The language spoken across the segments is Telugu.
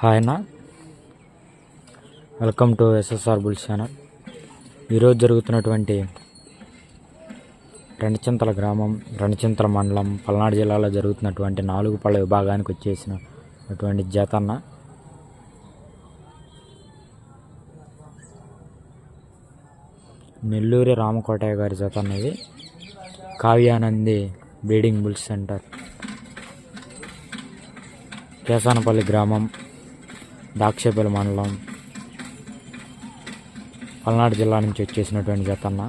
హాయ్ అన్న. Welcome to SSR bulls channel ఈరోజు జరుగుతున్నటువంటి రెండచింతల గ్రామం రెండచింతల మండలం పల్నాడు జిల్లాలో జరుగుతున్నటువంటి నాలుగు పళ్ళ విభాగానికి వచ్చేసినటువంటి జతన్న నెల్లూరి రామకోటయ్య గారి జత అనేది Kavyanandi breeding bulls centre. Kesanapalli గ్రామం దాక్షేపల్లి మండలం పల్నాడు జిల్లా నుంచి వచ్చేసినటువంటి జతన్న.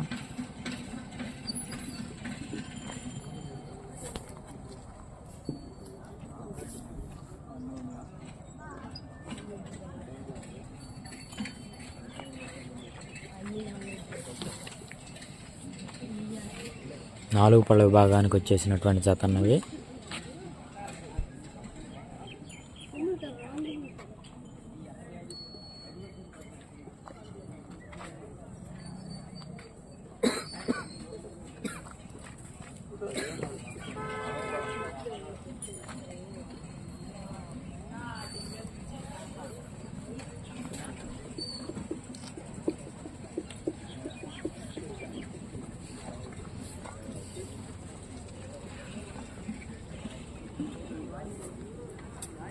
నాలుగు పళ్ళ విభాగానికి వచ్చేసినటువంటి జతన్నవి.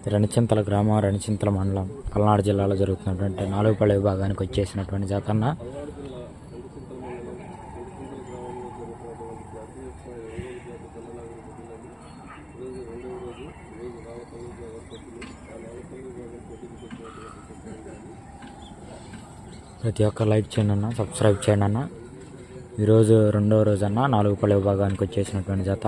రణచింతల గ్రామం రణచింతల మండలం పల్నాడు జిల్లాలో జరుగుతున్నటువంటి నాలుగుపల్లి విభాగానికి వచ్చేసినటువంటి జాతన్న ప్రతి ఒక్క లైక్ చేయండి అన్న సబ్స్క్రైబ్ చేయండి అన్న. ఈరోజు రెండో రోజు అన్న నాలుగు పల్లె విభాగానికి వచ్చేసినటువంటి జత.